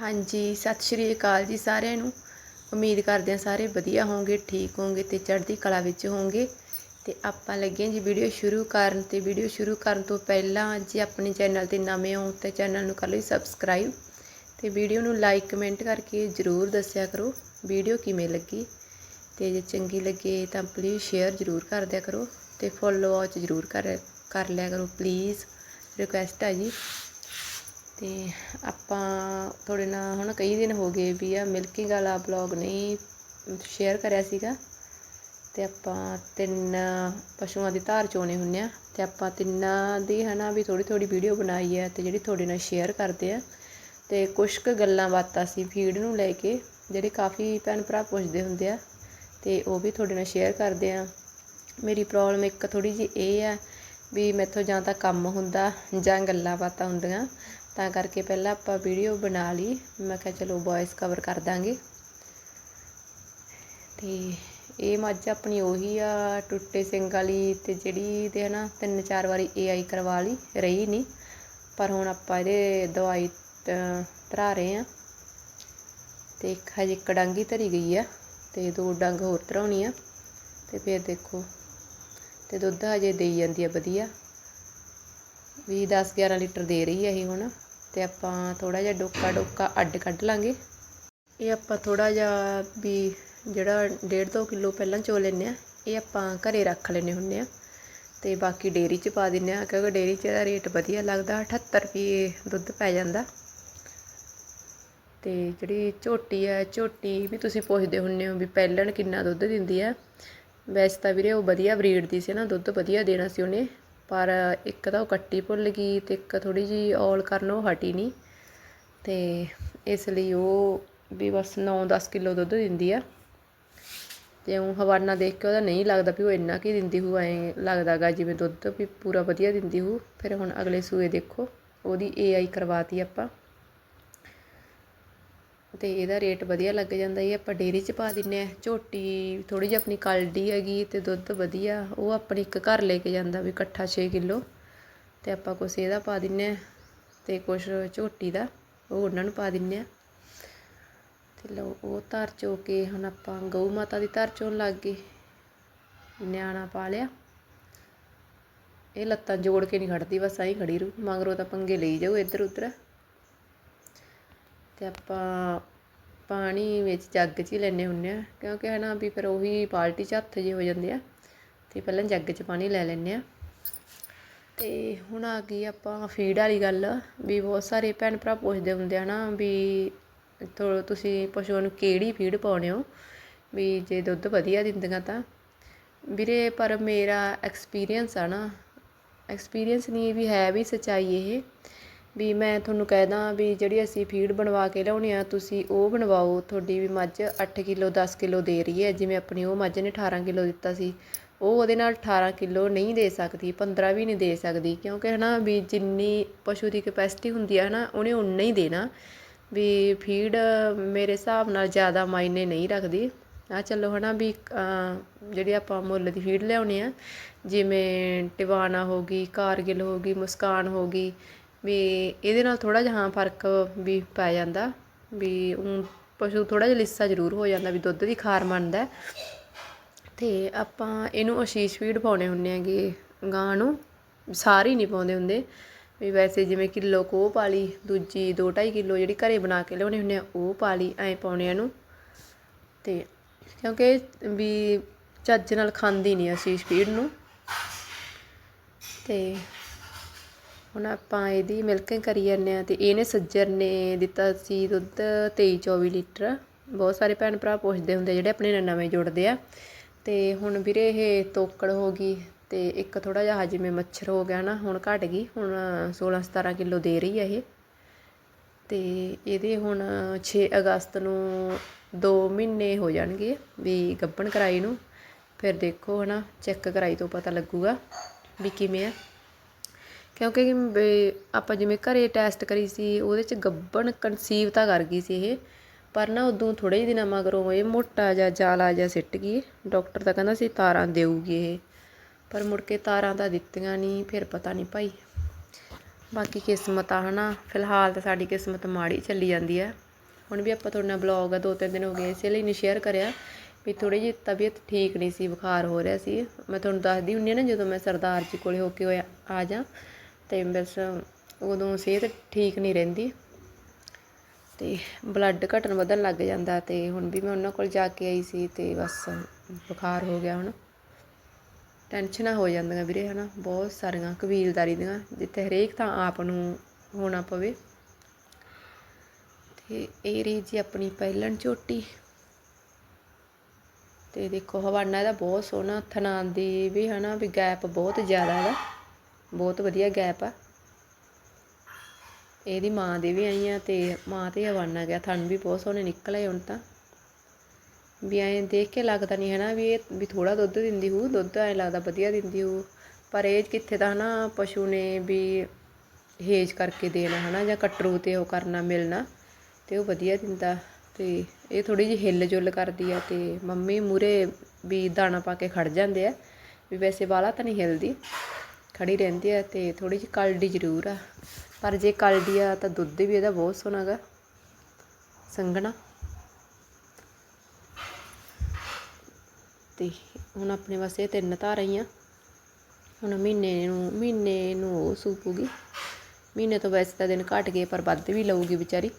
ਹਾਂਜੀ, ਸਤਿ ਸ਼੍ਰੀ ਅਕਾਲ ਜੀ ਸਾਰਿਆਂ ਨੂੰ। ਉਮੀਦ ਕਰਦੇ ਹਾਂ ਸਾਰੇ ਵਧੀਆ ਹੋਵੋਗੇ ਠੀਕ ਹੋਵੋਗੇ ਤੇ ਚੜ੍ਹਦੀ ਕਲਾ ਵਿੱਚ ਹੋਵੋਗੇ ਤੇ ਆਪਾਂ ਲੱਗੇ ਹਾਂ ਜੀ ਵੀਡੀਓ ਸ਼ੁਰੂ ਕਰਨ ਤੇ ਵੀਡੀਓ ਸ਼ੁਰੂ ਕਰਨ ਤੋਂ ਪਹਿਲਾਂ ਜੇ ਆਪਣੇ ਚੈਨਲ ਤੇ ਨਵੇਂ ਹੋ ਤਾਂ ਚੈਨਲ ਨੂੰ ਕਰ ਲਓ ਸਬਸਕ੍ਰਾਈਬ ਤੇ ਵੀਡੀਓ ਨੂੰ ਲਾਈਕ, ਕਮੈਂਟ ਕਰਕੇ ਜ਼ਰੂਰ ਦੱਸਿਆ ਕਰੋ ਵੀਡੀਓ ਕਿਵੇਂ ਲੱਗੀ। ਤੇ ਜੇ ਚੰਗੀ ਲੱਗੇ ਤਾਂ ਪਲੀਜ਼ ਸ਼ੇਅਰ ਜ਼ਰੂਰ ਕਰ ਦਿਆ ਕਰੋ ਤੇ ਫੋਲੋ ਵਾਚ ਜ਼ਰੂਰ ਕਰ ਕਰ ਲਿਆ ਕਰੋ ਪਲੀਜ਼ ਰਿਕੁਐਸਟ ਹੈ ਜੀ। ਤੇ ਆਪਾਂ ਤੁਹਾਡੇ ਨਾਲ ਹੁਣ ਕਈ ਦਿਨ ਹੋ ਗਏ ਵੀ ਆ, ਮਿਲਕਿੰਗ ਵਾਲਾ ਬਲੌਗ ਨਹੀਂ ਸ਼ੇਅਰ ਕਰਿਆ ਸੀਗਾ। ਅਤੇ ਆਪਾਂ ਤਿੰਨ ਪਸ਼ੂਆਂ ਦੀ ਧਾਰ ਚੋਣੇ ਹੁੰਨੇ ਆ। ਅਤੇ ਆਪਾਂ ਤਿੰਨਾਂ ਦੀ ਹੈ ਨਾ ਵੀ ਥੋੜ੍ਹੀ ਥੋੜ੍ਹੀ ਵੀਡੀਓ ਬਣਾਈ ਹੈ ਅਤੇ ਜਿਹੜੀ ਤੁਹਾਡੇ ਨਾਲ ਸ਼ੇਅਰ ਕਰਦੇ ਆ। ਅਤੇ ਕੁਛ ਕੁ ਗੱਲਾਂ ਬਾਤਾਂ ਸੀ ਫੀਡ ਨੂੰ ਲੈ ਕੇ, ਜਿਹੜੇ ਕਾਫੀ ਭੈਣ ਭਰਾ ਪੁੱਛਦੇ ਹੁੰਦੇ ਆ। ਅਤੇ ਉਹ ਵੀ ਤੁਹਾਡੇ ਨਾਲ ਸ਼ੇਅਰ ਕਰਦੇ ਆ। ਮੇਰੀ ਪ੍ਰੋਬਲਮ ਇੱਕ ਥੋੜ੍ਹੀ ਜਿਹੀ ਇਹ ਆ ਵੀ ਮੈਥੋਂ ਜਾਂ ਤਾਂ ਕੰਮ ਹੁੰਦਾ ਜਾਂ ਗੱਲਾਂ ਬਾਤਾਂ ਹੁੰਦੀਆਂ। ਤਾਂ ਕਰਕੇ ਪਹਿਲਾਂ ਆਪਾਂ ਵੀਡੀਓ ਬਣਾ ਲਈ। ਮੈਂ ਕਿਹਾ ਚਲੋ ਵੌਇਸ ਕਵਰ ਕਰ ਦਾਂਗੇ। ਤੇ ਇਹ ਮੱਝ ਆਪਣੀ ਉਹੀ ਆ, ਟੁੱਟੇ ਸਿੰਘ ਵਾਲੀ ਤੇ ਜਿਹੜੀ ਤੇ ਹਨਾ ਤਿੰਨ ਚਾਰ ਵਾਰੀ ਏਆਈ ਕਰਵਾ ਲਈ, ਰਹੀ ਨਹੀਂ। ਪਰ ਹੁਣ ਆਪਾਂ ਇਹਦੇ ਦਵਾਈ ਧਰਾ ਰਹੇ ਆ ਤੇ ਇੱਕ ਹਜੇ ਇੱਕ ਡੰਗ ਹੀ ਧਰੀ ਗਈ ਆ ਤੇ ਦੋ ਡੰਗ ਹੋਰ ਧਰਾਉਣੀ ਆ। ਤੇ ਫਿਰ ਦੇਖੋ, ਤੇ ਦੁੱਧ ਹਜੇ ਦੇਈ ਜਾਂਦੀ ਆ ਵਧੀਆ। ਵੀ 10 11 ਲੀਟਰ ਦੇ ਰਹੀ ਆ ਇਹ ਹੁਣ। ਤੇ ਆਪਾਂ ਥੋੜਾ ਜਿਹਾ ਡੋਕਾ ਡੋਕਾ ਅੱਡ ਕੱਢ ਲਾਂਗੇ। ਇਹ ਆਪਾਂ ਥੋੜਾ ਜਿਹਾ ਵੀ ਜਿਹੜਾ 1.5 2 ਕਿਲੋ ਪਹਿਲਾਂ ਚੋ ਲੈਨੇ ਆ ਇਹ ਆਪਾਂ ਘਰੇ ਰੱਖ ਲੈਨੇ ਹੁੰਨੇ ਆ ਤੇ ਬਾਕੀ ਡੇਰੀ 'ਚ ਪਾ ਦਿੰਨੇ ਆ ਕਿਉਂਕਿ ਡੇਰੀ 'ਚ ਇਹਦਾ ਰੇਟ ਵਧੀਆ ਲੱਗਦਾ 78 ਰੁਪਏ ਦੁੱਧ ਪੈ ਜਾਂਦਾ। ਤੇ ਜਿਹੜੀ ਝੋਟੀ ਹੈ, ਝੋਟੀ ਵੀ ਤੁਸੀਂ ਪੁੱਛਦੇ ਹੁੰਨੇ ਹੋ ਵੀ ਪਹਿਲਣ ਕਿੰਨਾ ਦੁੱਧ ਦਿੰਦੀ ਆ ਵੈਸੇ ਤਾਂ ਵੀਰੇ ਉਹ ਵਧੀਆ ਬਰੀਡ ਦੀ ਸੀ ਨਾ, ਦੁੱਧ ਵਧੀਆ ਦੇਣਾ ਸੀ ਉਹਨੇ। ਪਰ ਇੱਕ ਤਾਂ ਉਹ ਕੱਟੀ ਭੁੱਲ ਗਈ ਅਤੇ ਇੱਕ ਥੋੜ੍ਹੀ ਜਿਹੀ ਔਲ ਕਰਨ ਉਹ ਹਟੀ ਨਹੀਂ। ਅਤੇ ਇਸ ਲਈ ਉਹ ਵੀ ਬਸ ਨੌ ਦਸ ਕਿਲੋ ਦੁੱਧ ਦਿੰਦੀ ਆ। ਅਤੇ ਉਹ ਹਵਾਨਾ ਦੇਖ ਕੇ ਉਹਦਾ ਨਹੀਂ ਲੱਗਦਾ ਵੀ ਉਹ ਇੰਨਾ ਕੀ ਦਿੰਦੀ ਹੋਊ, ਐਂ ਲੱਗਦਾ ਗਾ ਜਿਵੇਂ ਦੁੱਧ ਵੀ ਪੂਰਾ ਵਧੀਆ ਦਿੰਦੀ ਹੋਊ। ਫਿਰ ਹੁਣ ਅਗਲੇ ਸੂਏ ਦੇਖੋ, ਉਹਦੀ ਏ ਏਆਈ ਕਰਵਾਤੀ ਆਪਾਂ। ਅਤੇ ਇਹਦਾ ਰੇਟ ਵਧੀਆ ਲੱਗ ਜਾਂਦਾ ਇਹ ਆਪਾਂ ਡੇਅਰੀ 'ਚ ਪਾ ਦਿੰਦੇ ਹਾਂ ਝੋਟੀ ਥੋੜ੍ਹੀ ਜਿਹੀ ਆਪਣੀ ਕਲਡੀ ਹੈਗੀ ਅਤੇ ਦੁੱਧ ਵਧੀਆ। ਉਹ ਆਪਣੀ ਇੱਕ ਘਰ ਲੈ ਕੇ ਜਾਂਦਾ ਵੀ ਇਕੱਠਾ ਛੇ ਕਿਲੋ। ਅਤੇ ਆਪਾਂ ਕੁਛ ਇਹਦਾ ਪਾ ਦਿੰਦੇ ਹਾਂ ਅਤੇ ਕੁਛ ਝੋਟੀ ਦਾ, ਉਹ ਉਹਨਾਂ ਨੂੰ ਪਾ ਦਿੰਦੇ ਹਾਂ ਅਤੇ ਲਓ, ਉਹ ਧਾਰ ਚੋ ਕੇ ਹੁਣ ਆਪਾਂ ਗਊ ਮਾਤਾ ਦੀ ਧਾਰ ਚੋਣ ਲੱਗ ਗਏ ਨਿਆਣਾ ਪਾ ਲਿਆ। ਇਹ ਲੱਤਾਂ ਜੋੜ ਕੇ ਨਹੀਂ ਖੜਦੀ, ਬਸ ਐਂ ਖੜੀ ਰੂ ਮਗਰੋਂ ਤਾਂ ਪੰਗੇ ਲਈ ਜਾਓ ਇੱਧਰ ਉੱਧਰ ਤੇ ਆਪਾਂ ਪਾਣੀ ਵਿੱਚ ਜੱਗ 'ਚ ਹੀ ਲੈਂਦੇ ਹੁੰਦੇ ਹਾਂ, ਕਿਉਂਕਿ ਹੈ ਨਾ ਵੀ ਫਿਰ ਉਹੀ ਬਾਲਟੀ 'ਚ ਹੱਥ ਜਿਹੇ ਹੋ ਜਾਂਦੇ ਆ ਅਤੇ ਪਹਿਲਾਂ ਜੱਗ 'ਚ ਪਾਣੀ ਲੈ ਲੈਂਦੇ ਹਾਂ। ਅਤੇ ਹੁਣ ਆ ਗਈ ਆਪਾਂ ਫੀਡ ਵਾਲੀ ਗੱਲ, ਵੀ ਬਹੁਤ ਸਾਰੇ ਭੈਣ ਭਰਾ ਪੁੱਛਦੇ ਹੁੰਦੇ ਆ ਨਾ ਵੀ ਤੁਸੀਂ ਪਸ਼ੂਆਂ ਨੂੰ ਕਿਹੜੀ ਫੀਡ ਪਾਉਣੇ ਹੋ, ਵੀ ਜੇ ਦੁੱਧ ਵਧੀਆ ਦਿੰਦੀਆਂ ਤਾਂ। ਵੀਰੇ ਪਰ ਮੇਰਾ ਐਕਸਪੀਰੀਅੰਸ ਆ ਨਾ ਐਕਸਪੀਰੀਅੰਸ ਨਹੀਂ ਵੀ ਹੈ ਵੀ ਸੱਚਾਈ ਇਹ ਵੀ ਮੈਂ ਤੁਹਾਨੂੰ ਕਹਿ ਦਾਂ ਵੀ ਜਿਹੜੀ ਅਸੀਂ ਫੀਡ ਬਣਵਾ ਕੇ ਲਿਆਉਣੀ ਹਾਂ ਤੁਸੀਂ ਉਹ ਬਣਵਾਓ। ਤੁਹਾਡੀ ਵੀ ਮੱਝ ਅੱਠ ਕਿਲੋ, ਦਸ ਕਿਲੋ ਦੇ ਰਹੀ ਹੈ। ਜਿਵੇਂ ਆਪਣੀ ਉਹ ਮੱਝ ਨੇ 18 ਕਿਲੋ ਦਿੱਤਾ ਸੀ, ਉਹ ਉਹਦੇ ਨਾਲ 18 ਕਿਲੋ ਨਹੀਂ ਦੇ ਸਕਦੀ 15 ਵੀ ਨਹੀਂ ਦੇ ਸਕਦੀ। ਕਿਉਂਕਿ ਹੈ ਨਾ ਵੀ ਜਿੰਨੀ ਪਸ਼ੂ ਦੀ ਕਪੈਸਿਟੀ ਹੁੰਦੀ ਹੈ ਨਾ ਉਹਨੇ ਉਨਾ ਹੀ ਦੇਣਾ। ਵੀ ਫੀਡ ਮੇਰੇ ਹਿਸਾਬ ਨਾਲ ਜ਼ਿਆਦਾ ਮਾਇਨੇ ਨਹੀਂ ਰੱਖਦੀ। ਆ ਚਲੋ ਨਾ ਵੀ ਜਿਹੜੀ ਆਪਾਂ ਮੁੱਲ ਦੀ ਫੀਡ ਲਿਆਉਣੀ ਆ, ਜਿਵੇਂ ਟਿਵਾਣਾ ਹੋ ਗਈ, ਕਾਰਗਿਲ ਹੋ ਗਈ, ਮੁਸਕਾਨ ਹੋ ਗਈ ਵੀ ਇਹਦੇ ਨਾਲ ਥੋੜ੍ਹਾ ਜਿਹਾ ਹਾਂ ਫ਼ਰਕ ਵੀ ਪੈ ਜਾਂਦਾ ਵੀ ਉਹ ਪਸ਼ੂ ਥੋੜ੍ਹਾ ਜਿਹਾ ਲਿੱਸਾ ਜ਼ਰੂਰ ਹੋ ਜਾਂਦਾ ਵੀ ਦੁੱਧ ਦੀ ਖਾਰ ਮੰਨਦਾ ਅਤੇ ਆਪਾਂ ਇਹਨੂੰ ਅਸ਼ੀਸ਼ ਫੀਡ ਪਾਉਣੇ ਹੁੰਨੇ ਆਗੇ ਗਾਂ ਨੂੰ, ਸਾਰੀ ਨਹੀਂ ਪਾਉਂਦੇ ਹੁੰਦੇ। ਵੀ ਵੈਸੇ ਜਿਵੇਂ ਕਿਲੋ ਕੋਹ ਪਾ ਲਈ, ਦੂਜੀ 2.5 ਕਿਲੋ ਜਿਹੜੀ ਘਰੇ ਬਣਾ ਕੇ ਲਿਆਉਣੇ ਹੁੰਦੇ ਆ, ਉਹ ਪਾ ਲਈ ਐਂ ਪਾਉਣੇ ਇਹਨੂੰ। ਤੇ ਕਿਉਂਕਿ ਵੀ ਚੱਜ ਨਾਲ ਖਾਂਦੀ ਨਹੀਂ ਅਸ਼ੀਸ਼ ਫੀਡ ਨੂੰ। ਤੇ ਹੁਣ ਆਪਾਂ ਇਹਦੀ ਮਿਲਕਿੰਗ ਕਰੀ ਜਾਂਦੇ ਹਾਂ ਅਤੇ ਇਹਨੇ ਸੱਜਰ ਨੇ ਦਿੱਤਾ ਸੀ ਦੁੱਧ ਤੇਈ ਚੌਵੀ ਲੀਟਰ। ਬਹੁਤ ਸਾਰੇ ਭੈਣ ਭਰਾ ਪੁੱਛਦੇ ਹੁੰਦੇ ਜਿਹੜੇ ਆਪਣੇ ਨਾਲ ਨਵੇਂ ਜੁੜਦੇ ਆ। ਤੇ ਹੁਣ ਵੀਰੇ ਇਹ ਤੋਕੜ ਹੋ ਗਈ ਤੇ ਇੱਕ ਥੋੜਾ ਜਿਹਾ ਹਜਮੇ ਮੱਛਰ ਹੋ ਗਿਆ ਨਾ, ਹੁਣ ਘਟ ਗਈ, ਹੁਣ 16 17 ਕਿਲੋ ਦੇ ਰਹੀ ਹੈ ਇਹ। ਤੇ ਇਹਦੇ ਹੁਣ 6 ਅਗਸਤ ਨੂੰ 2 ਮਹੀਨੇ ਹੋ ਜਾਣਗੇ ਵੀ ਗੱਭਣ ਕਰਾਈ ਨੂੰ। ਫਿਰ ਦੇਖੋ ਹਨਾ, ਚੈੱਕ ਕਰਾਈ ਤੋਂ ਪਤਾ ਲੱਗੂਗਾ ਵੀ ਕਿਵੇਂ ਆ। ਕਿਉਂਕਿ ਆਪਾਂ ਜਿਵੇਂ ਘਰੇ ਟੈਸਟ ਕਰੀ ਸੀ, ਉਹਦੇ ਚ ਗੱਬਣ ਕਨਸੀਵ ਤਾਂ ਕਰ ਗਈ ਸੀ ਇਹ। ਪਰ ਨਾ ਉਦੋਂ ਥੋੜ੍ਹੇ ਜਿਹੇ ਦਿਨਾਂ ਮਗਰੋਂ ਇਹ ਮੋਟਾ ਜਿਹਾ ਜਾਲਾ ਜਿਹਾ ਸਿੱਟ ਗਈ। ਡਾਕਟਰ ਤਾਂ ਕਹਿੰਦਾ ਸੀ ਤਾਰਾਂ ਦੇਊਗੀ ਇਹ। ਪਰ ਮੁੜ ਕੇ ਤਾਰਾਂ ਤਾਂ ਦਿੱਤੀਆਂ ਨਹੀਂ, ਫਿਰ ਪਤਾ ਨਹੀਂ ਭਾਈ। ਬਾਕੀ ਕਿਸਮਤ ਆ ਹਨਾ। ਫਿਲਹਾਲ ਤਾਂ ਸਾਡੀ ਕਿਸਮਤ ਮਾੜੀ ਚੱਲੀ ਜਾਂਦੀ ਹੈ ਹੁਣ ਵੀ ਆਪਾਂ ਤੁਹਾਡੇ ਨਾਲ ਬਲੌਗ ਆ, ਦੋ ਤਿੰਨ ਦਿਨ ਹੋ ਗਏ, ਇਸੇ ਲਈ ਨਹੀਂ ਸ਼ੇਅਰ ਕਰਿਆ। ਵੀ ਥੋੜੀ ਜਿਹੀ ਤਬੀਅਤ ਠੀਕ ਨਹੀਂ ਸੀ, ਬੁਖਾਰ ਹੋ ਰਿਹਾ ਸੀ। ਮੈਂ ਤੁਹਾਨੂੰ ਦੱਸਦੀ ਹੁੰਦੀ ਹਾਂ ਨਾ, ਜਦੋਂ ਮੈਂ ਸਰਦਾਰ ਜੀ ਕੋਲੇ ਹੋ ਕੇ ਹੋਇਆ, ਆ ਜਾ। ਅਤੇ ਬਸ ਉਦੋਂ ਸਿਹਤ ਠੀਕ ਨਹੀਂ ਰਹਿੰਦੀ। ਅਤੇ ਬਲੱਡ ਘਟਣ ਵਧਣ ਲੱਗ ਜਾਂਦਾ ਅਤੇ ਹੁਣ ਵੀ ਮੈਂ ਉਹਨਾਂ ਕੋਲ ਜਾ ਕੇ ਆਈ ਸੀ ਅਤੇ ਬਸ ਬੁਖਾਰ ਹੋ ਗਿਆ ਹੁਣ। ਟੈਨਸ਼ਨਾਂ ਹੋ ਜਾਂਦੀਆਂ ਵੀਰੇ ਹੈ ਨਾ ਬਹੁਤ ਸਾਰੀਆਂ ਕਬੀਲਦਾਰੀ ਦੀਆਂ, ਜਿੱਥੇ ਹਰੇਕ ਤਾਂ ਆਪ ਨੂੰ ਹੋਣਾ ਪਵੇ। ਤੇ ਇਹ ਰਹੀ ਜੀ ਆਪਣੀ ਪਹਿਲਣ ਝੋਟੀ ਤੇ ਦੇਖੋ ਹਵਾਨਾ ਇਹਦਾ ਬਹੁਤ ਸੋਹਣਾ ਥਣਾ ਦੀ ਵੀ, ਹਨਾ, ਵੀ ਗੈਪ ਬਹੁਤ ਜ਼ਿਆਦਾ ਇਹਦਾ ਬਹੁਤ ਵਧੀਆ ਗੈਪ ਆ। ਇਹਦੀ ਮਾਂ ਦੇ ਵੀ ਆਈ ਆਈਆਂ ਤੇ ਮਾਂ ਤੇ ਹਵਾਨਾ ਗਿਆ। ਥਣ ਵੀ ਬਹੁਤ ਸੋਹਣੇ ਨਿਕਲੇ ਹੁਣ ਤਾਂ। ਵੀ ਐਂ ਦੇਖ ਕੇ ਲੱਗਦਾ ਨਹੀਂ ਹੈ ਨਾ ਵੀ ਇਹ ਵੀ ਥੋੜਾ ਦੁੱਧ ਦਿੰਦੀ ਹੋਊ, ਦੁੱਧ ਐਂ ਲੱਗਦਾ ਵਧੀਆ ਦਿੰਦੀ ਹੋਊ। ਪਰ ਇਹ ਕਿੱਥੇ ਤਾਂ ਹਨਾ ਪਸ਼ੂ ਨੇ ਵੀ ਹੇਜ ਕਰਕੇ ਦੇਣਾ ਹਨਾ ਜਾਂ ਕਟਰੂ ਤੇ ਉਹ ਕਰਨਾ ਮਿਲਣਾ ਤੇ ਉਹ ਵਧੀਆ ਦਿੰਦਾ। ਤੇ ਇਹ ਥੋੜੀ ਜਿਹੀ ਹਿੱਲ ਜੁੱਲ ਕਰਦੀ ਆ ਤੇ ਮੰਮੀ ਮੂਰੇ ਵੀ ਦਾਣਾ ਪਾ ਕੇ ਖੜ ਜਾਂਦੇ ਆ। ਵੀ ਵੈਸੇ ਵਾਲਾ ਤਾਂ ਨਹੀਂ ਹਿਲਦੀ। ਖੜ੍ਹੀ ਰਹਿੰਦੀ ਆ ਅਤੇ ਥੋੜ੍ਹੀ ਜਿਹੀ ਕਲਡੀ ਜ਼ਰੂਰ ਆ। ਪਰ ਜੇ ਕਲਡੀ ਆ ਤਾਂ ਦੁੱਧ ਵੀ ਇਹਦਾ ਬਹੁਤ ਸੋਹਣਾ ਗਾ। ਸੰਘਣਾ। ਤੇ ਹੁਣ ਆਪਣੇ ਵਾਸਤੇ ਤਿੰਨ ਧਾਰਾਂ ਹੀ ਆ। ਹੁਣ ਮਹੀਨੇ ਨੂੰ ਮਹੀਨੇ ਨੂੰ ਉਹ ਸੂਪੂਗੀ ਮਹੀਨੇ ਤੋਂ ਵੈਸੇ ਤਾਂ ਦਿਨ ਘਟ ਗਏ, ਪਰ ਵੱਧ ਵੀ ਲਊਗੀ ਵਿਚਾਰੀ।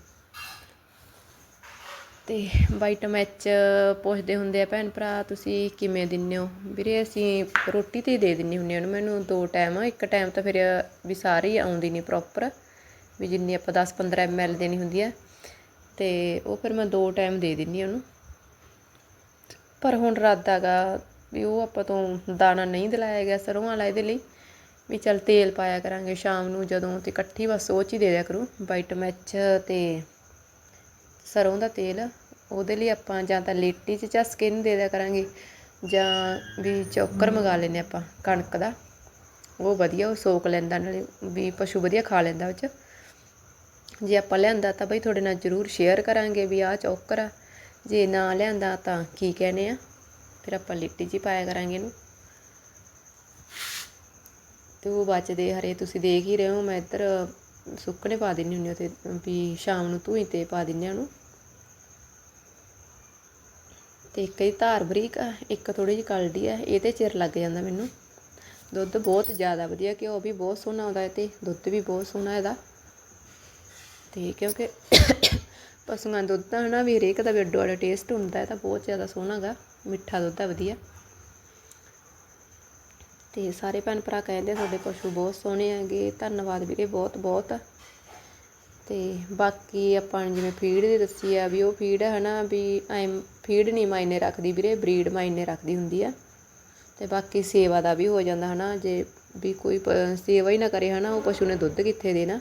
ਅਤੇ ਵਾਈਟਮ ਐਚ ਪੁੱਛਦੇ ਹੁੰਦੇ ਆ, ਭੈਣ ਭਰਾ, ਤੁਸੀਂ ਕਿਵੇਂ ਦਿੰਦੇ ਹੋ? ਵੀਰੇ, ਅਸੀਂ ਰੋਟੀ ਤੇ ਹੀ ਦੇ ਦਿੰਨੀ ਹੁੰਨੇ ਉਹਨੂੰ, ਮੈਨੂੰ ਦੋ ਟਾਈਮ ਇੱਕ ਟਾਈਮ ਤਾਂ ਫਿਰ ਵੀ ਸਾਰੀ ਹੀ ਆਉਂਦੀ ਨਹੀਂ ਪ੍ਰੋਪਰ ਵੀ ਜਿੰਨੀ ਆਪਾਂ 10 15 ਐਮਐਲ ਦੇਣੀ ਹੁੰਦੀ ਹੈ ਅਤੇ ਉਹ ਫਿਰ ਮੈਂ ਦੋ ਟਾਈਮ ਦੇ ਦਿੰਦੀ ਉਹਨੂੰ। ਪਰ ਹੁਣ ਇਰਾਦਾ ਗਾ ਵੀ ਉਹ ਆਪਾਂ ਤੋਂ ਦਾਣਾ ਨਹੀਂ ਦਿਲਾਇਆ ਗਿਆ ਸਰੋਂ ਵਾਲਾ ਇਹਦੇ ਲਈ, ਵੀ ਚਲ ਤੇਲ ਪਾਇਆ ਕਰਾਂਗੇ ਸ਼ਾਮ ਨੂੰ ਜਦੋਂ, ਤੇ ਇਕੱਠੀ ਬਸ ਉਹ 'ਚ ਹੀ ਦੇ ਦਿਆ ਕਰੂ ਵਾਈਟਮ ਐਚ ਤੇ ਸਰੋਂ ਦਾ ਤੇਲ, ਉਹਦੇ ਲਈ ਆਪਾਂ ਜਾਂ ਤਾਂ ਲੇਟੀ 'ਚ ਝਸਕੇ ਨੂੰ ਦੇ ਦਿਆ ਕਰਾਂਗੇ, ਜਾਂ ਵੀ ਚੋਕਰ ਮੰਗਾ ਲੈਨੇ ਆਪਾਂ, ਕਣਕ ਦਾ, ਉਹ ਵਧੀਆ, ਉਹ ਸੋਕ ਲੈਂਦਾ, ਨਾਲੇ ਵੀ ਪਸ਼ੂ ਵਧੀਆ ਖਾ ਲੈਂਦਾ ਉਹ 'ਚ। ਜੇ ਆਪਾਂ ਲਿਆਂਦਾ ਤਾਂ ਬਈ ਤੁਹਾਡੇ ਨਾਲ ਜ਼ਰੂਰ ਸ਼ੇਅਰ ਕਰਾਂਗੇ ਵੀ ਆਹ ਚੌਕਰ ਆ, ਜੇ ਨਾ ਲਿਆਂਦਾ ਤਾਂ ਕੀ ਕਹਿੰਦੇ ਆ? ਫਿਰ ਆਪਾਂ ਲਿੱਟੀ 'ਚ ਹੀ ਪਾਇਆ ਕਰਾਂਗੇ ਇਹਨੂੰ। ਤੇ ਉਹ ਬਚਦੇ ਹਰੇ, ਤੁਸੀਂ ਦੇਖ ਹੀ ਰਹੇ ਹੋ, ਮੈਂ ਇੱਧਰ ਸੁੱਕਣੇ ਪਾ ਦਿੰਨੀ ਹੁੰਦੀ ਤੇ, ਵੀ ਸ਼ਾਮ ਨੂੰ ਧੂਈ ਤੇ ਪਾ ਦਿੰਨੇ ਉਹਨੂੰ। ਤੇ ਇੱਕ ਹੀ ਧਾਰ ਬਰੀਕ ਆ, ਇੱਕ ਥੋੜੀ ਜਿਹੀ ਕਲਡੀ ਆ, ਇਹ ਤੇ ਚਿਰ ਲੱਗ ਜਾਂਦਾ ਮੈਨੂੰ। ਦੁੱਧ ਬਹੁਤ ਜ਼ਿਆਦਾ ਵਧੀਆ, ਘਿਓ ਵੀ ਬਹੁਤ ਸੋਹਣਾ ਆਉਂਦਾ ਹੈ ਤੇ ਦੁੱਧ ਵੀ ਬਹੁਤ ਸੋਹਣਾ ਇਹਦਾ। ਤੇ ਕਿਉਂਕਿ ਪਸ਼ੂਆਂ ਦਾ ਦੁੱਧ ਤਾਂ ਹਨਾ ਵੀ ਹਰੇਕ ਦਾ ਵੀ ਅੱਡੋ ਅੱਡ ਟੇਸਟ ਹੁੰਦਾ ਹੈ ਤਾਂ ਬਹੁਤ ਜ਼ਿਆਦਾ ਸੋਹਣਾ ਗਾ, ਮਿੱਠਾ ਦੁੱਧ ਆ ਵਧੀਆ। ਤੇ ਸਾਰੇ ਭੈਣ ਭਰਾ ਕਹਿੰਦੇ ਤੁਹਾਡੇ ਪਸ਼ੂ ਬਹੁਤ ਸੋਹਣੇ ਹੈਗੇ, ਧੰਨਵਾਦ ਵੀਰੇ ਬਹੁਤ ਬਹੁਤ। ਤੇ ਬਾਕੀ ਆਪਾਂ ਨੇ ਜਿਵੇਂ ਫੀਡ ਦੀ ਦੱਸੀ ਆ ਵੀ ਉਹ ਫੀਡ ਹੈ ਨਾ ਵੀ ਐ ਫੀਡ ਨਹੀਂ ਮਾਇਨੇ ਰੱਖਦੀ ਵੀਰੇ, ਬਰੀਡ ਮਾਇਨੇ ਰੱਖਦੀ ਹੁੰਦੀ ਆ। ਤੇ ਬਾਕੀ ਸੇਵਾ ਦਾ ਵੀ ਹੋ ਜਾਂਦਾ ਹਨਾ, ਜੇ ਵੀ ਕੋਈ ਪ- ਸੇਵਾ ਹੀ ਨਾ ਕਰੇ ਹਨਾ, ਉਹ ਪਸ਼ੂ ਨੇ ਦੁੱਧ ਕਿੱਥੇ ਦੇਣਾ।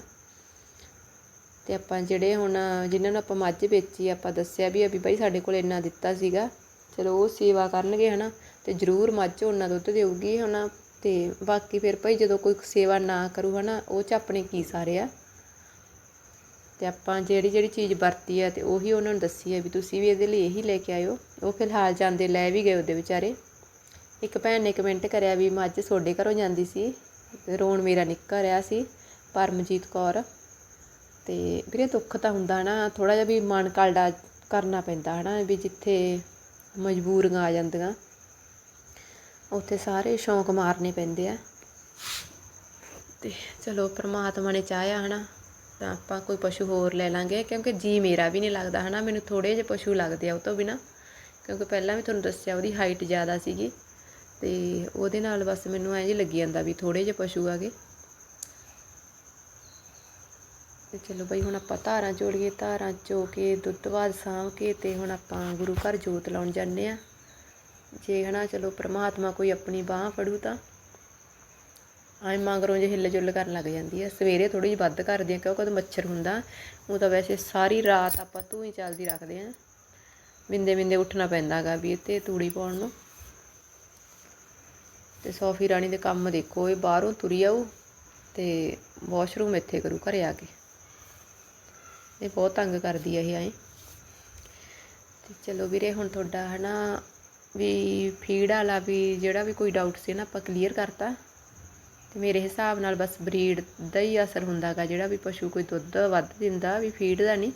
ਤੇ ਆਪਾਂ ਜਿਹੜੇ ਹੁਣ ਜਿਨ੍ਹਾਂ ਨੂੰ ਆਪਾਂ ਮੱਝ ਵੇਚੀ ਆਪਾਂ ਦੱਸਿਆ ਵੀ ਆ ਵੀ ਭਾਈ ਸਾਡੇ ਕੋਲ ਇੰਨਾ ਦਿੱਤਾ ਸੀਗਾ, ਚਲੋ ਉਹ ਸੇਵਾ ਕਰਨਗੇ ਹਨਾ, ਤੇ ਜ਼ਰੂਰ ਮੱਝ ਉਹਨਾਂ ਦੁੱਧ ਦੇਊਗੀ ਹਨਾ। ਤੇ ਬਾਕੀ ਫਿਰ ਭਾਈ ਜਦੋਂ ਕੋਈ ਸੇਵਾ ਨਾ ਕਰੂ ਹਨਾ, ਉਹ ਚ ਆਪਣੇ ਕੀ ਸਾਰੇ ਆ? ਤੇ ਆਪਾਂ ਜਿਹੜੀ ਜਿਹੜੀ ਚੀਜ਼ ਵਰਤੀ ਆ ਤੇ ਉਹੀ ਉਹਨਾਂ ਨੂੰ ਦੱਸੀ ਆ ਵੀ ਤੁਸੀਂ ਵੀ ਇਹਦੇ ਲਈ ਇਹੀ ਲੈ ਕੇ ਆਇਓ। ਉਹ ਫਿਲਹਾਲ ਜਾਂਦੇ ਲੈ ਵੀ ਗਏ ਉਹਦੇ ਵਿਚਾਰੇ। ਇੱਕ ਭੈਣ ਨੇ ਕਮੈਂਟ ਕਰਿਆ ਵੀ ਮੱਝ ਤੁਹਾਡੇ ਘਰੋਂ ਜਾਂਦੀ ਸੀ, ਰੋਣ ਮੇਰਾ ਨਿੱਕਾ ਰਿਹਾ ਸੀ, ਪਰਮਜੀਤ ਕੌਰ। ਤੇ ਵੀਰੇ ਦੁੱਖ ਤਾਂ ਹੁੰਦਾ ਨਾ ਥੋੜਾ ਜਿਹਾ ਵੀ ਮਨ ਕਲਡਾ ਕਰਨਾ ਪੈਂਦਾ ਹਨਾ, ਵੀ ਜਿੱਥੇ ਮਜਬੂਰੀਆਂ ਆ ਜਾਂਦੀਆਂ। ਉੱਥੇ ਸਾਰੇ ਸ਼ੌਂਕ ਮਾਰਨੇ ਪੈਂਦੇ ਆ। ਤੇ ਚਲੋ ਪ੍ਰਮਾਤਮਾ ਨੇ ਚਾਹਿਆ ਹਨਾ, ਤਾਂ ਆਪਾਂ ਕੋਈ ਪਸ਼ੂ ਹੋਰ ਲੈ ਲਾਂਗੇ, ਕਿਉਂਕਿ ਜੀ ਮੇਰਾ ਵੀ ਨਹੀਂ ਲੱਗਦਾ ਹਨਾ, ਮੈਨੂੰ ਥੋੜੇ ਜਿਹੇ ਪਸ਼ੂ ਲੱਗਦੇ ਆ ਉਹ ਤੋਂ ਬਿਨਾ। ਕਿਉਂਕਿ ਪਹਿਲਾਂ ਵੀ ਤੁਹਾਨੂੰ ਦੱਸਿਆ ਉਹਦੀ ਹਾਈਟ ਜ਼ਿਆਦਾ ਸੀਗੀ, ਤੇ ਉਹਦੇ ਨਾਲ ਬਸ ਮੈਨੂੰ ਐਂ ਜੀ ਲੱਗੀ ਜਾਂਦਾ ਵੀ ਥੋੜੇ ਜਿਹੇ ਪਸ਼ੂ ਆਗੇ। ਤੇ ਚਲੋ ਬਈ ਹੁਣ ਆਪਾਂ ਧਾਰਾਂ ਜੋੜੀਏ, ਧਾਰਾਂ ਚੋ ਕੇ ਦੁੱਧ ਬਾਦ ਸਾਂਭ ਕੇ ਤੇ ਹੁਣ ਆਪਾਂ ਗੁਰੂ ਘਰ ਜੋਤ ਲਾਉਣ ਜਾਂਦੇ ਆ। ਜੇ ਹਨਾ ਚਲੋ ਪ੍ਰਮਾਤਮਾ ਕੋਈ ਆਪਣੀ ਬਾਹ ਫੜੂ ਤਾਂ ਐਂ ਮਗਰੋਂ ਜੇ ਹਿੱਲ ਜੁੱਲ ਕਰਨ ਲੱਗ ਜਾਂਦੀ ਹੈ ਸਵੇਰੇ ਥੋੜੀ ਜਿਹੀ ਵੱਧ ਕਰਦੀ ਹਾਂ ਕਿਉਂਕਿ ਉਦੋਂ ਮੱਛਰ ਹੁੰਦਾ। ਉਹ ਤਾਂ ਵੈਸੇ ਸਾਰੀ ਰਾਤ ਆਪਾਂ ਧੂੰ ਹੀ ਚੱਲਦੀ ਰੱਖਦੇ ਹਾਂ ਬਿੰਦੇ ਬਿੰਦੇ ਉੱਠਣਾ ਪੈਂਦਾ ਗਾ ਵੀ ਇੱਥੇ ਤੂੜੀ ਪਾਉਣ ਨੂੰ। ਤੇ ਸੋਫੀ ਰਾਣੀ ਦੇ ਕੰਮ ਦੇਖੋ, ਇਹ ਬਾਹਰੋਂ ਤੁਰੀ ਆਊ ਤੇ ਵਾਸ਼ਰੂਮ ਇੱਥੇ ਕਰੂ, ਘਰੇ ਆ ਕੇ। ਇਹ ਬਹੁਤ ਤੰਗ ਕਰਦੀ ਹੈ ਇਹ ਐਂ ਤੇ ਚਲੋ ਵੀਰੇ, ਹੁਣ ਤੁਹਾਡਾ ਹਨਾ ਵੀ ਫੀਡ ਵਾਲਾ ਵੀ ਜਿਹੜਾ ਵੀ ਕੋਈ ਡਾਊਟ ਸੀ ਨਾ ਆਪਾਂ ਕਲੀਅਰ ਕਰਤਾ। ਤੇ ਮੇਰੇ ਹਿਸਾਬ ਨਾਲ ਬਸ ਬਰੀਡ ਦਾ ਹੀ ਅਸਰ ਹੁੰਦਾ ਗਾ ਜਿਹੜਾ ਵੀ ਪਸ਼ੂ ਕੋਈ ਦੁੱਧ ਵੱਧ ਦਿੰਦਾ ਵੀ ਫੀਡ ਦਾ ਨਹੀਂ।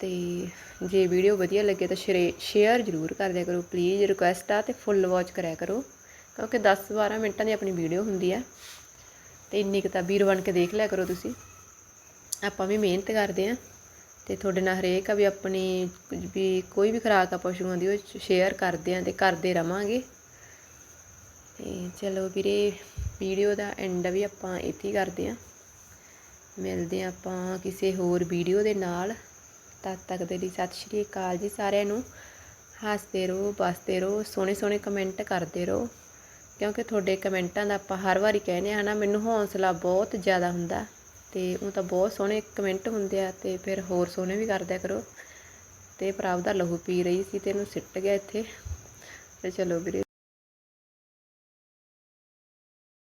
ਤੇ ਜੇ ਵੀਡੀਓ ਵਧੀਆ ਲੱਗੇ ਤਾਂ ਸ਼ੇਅਰ ਜ਼ਰੂਰ ਕਰ ਦਿਆ ਕਰੋ ਪਲੀਜ਼ ਰਿਕੁਐਸਟ ਆ ਤੇ ਫੁੱਲ ਵਾਚ ਕਰਿਆ ਕਰੋ, ਕਿਉਂਕਿ 10-12 ਮਿੰਟਾਂ ਦੀ ਆਪਣੀ ਵੀਡੀਓ ਹੁੰਦੀ ਆ। ਤੇ ਇੰਨੀ ਕੁ ਤਾਂ ਵੀਰ ਬਣ ਕੇ ਦੇਖ ਲਿਆ ਕਰੋ ਤੁਸੀਂ। ਆਪਾਂ ਵੀ ਮਿਹਨਤ ਕਰਦੇ ਆ। ਤੇ ਤੁਹਾਡੇ ਨਾਲ ਹਰੇਕ ਆ ਵੀ ਆਪਣੀ ਕੁਝ ਵੀ ਕੋਈ ਵੀ ਖੁਰਾਕ ਆ ਪਸ਼ੂਆਂ ਦੀ, ਉਹ ਸ਼ੇਅਰ ਕਰਦੇ ਆ ਤੇ ਕਰਦੇ ਰਵਾਂਗੇ। ਤੇ ਚਲੋ ਵੀਰੇ ਵੀਡੀਓ ਦਾ ਐਂਡ ਵੀ ਆਪਾਂ ਇੱਥੇ ਕਰਦੇ ਆ ਮਿਲਦੇ ਆ ਆਪਾਂ ਕਿਸੇ ਹੋਰ ਵੀਡੀਓ ਦੇ ਨਾਲ। ਤਦ ਤੱਕ ਦੇ ਲਈ ਸਤਿ ਸ਼੍ਰੀ ਅਕਾਲ ਜੀ ਸਾਰਿਆਂ ਨੂੰ। ਹੱਸਦੇ ਰਹੋ, ਬਸਦੇ ਰਹੋ ਸੋਹਣੇ ਸੋਹਣੇ ਕਮੈਂਟ ਕਰਦੇ ਰਹੋ। ਕਿਉਂਕਿ ਤੁਹਾਡੇ ਕਮੈਂਟਾਂ ਦਾ ਆਪਾਂ ਹਰ ਵਾਰੀ ਕਹਿੰਦੇ ਆ ਨਾ ਮੈਨੂੰ ਹੌਸਲਾ ਬਹੁਤ ਜ਼ਿਆਦਾ ਹੁੰਦਾ। ਤੇ ਉਹ ਤਾਂ ਬਹੁਤ ਸੋਹਣੇ ਕਮੈਂਟ ਹੁੰਦੇ ਆ ਤੇ ਫਿਰ ਹੋਰ ਸੋਹਣੇ ਵੀ ਕਰਦਿਆ ਕਰੋ। ਤੇ ਪ੍ਰਭ ਦਾ ਲਹੂ ਪੀ ਰਹੀ ਸੀ ਤੇ ਇਹਨੂੰ ਸਿੱਟ ਗਿਆ ਇੱਥੇ। ਤੇ ਚਲੋ ਵੀਰੇ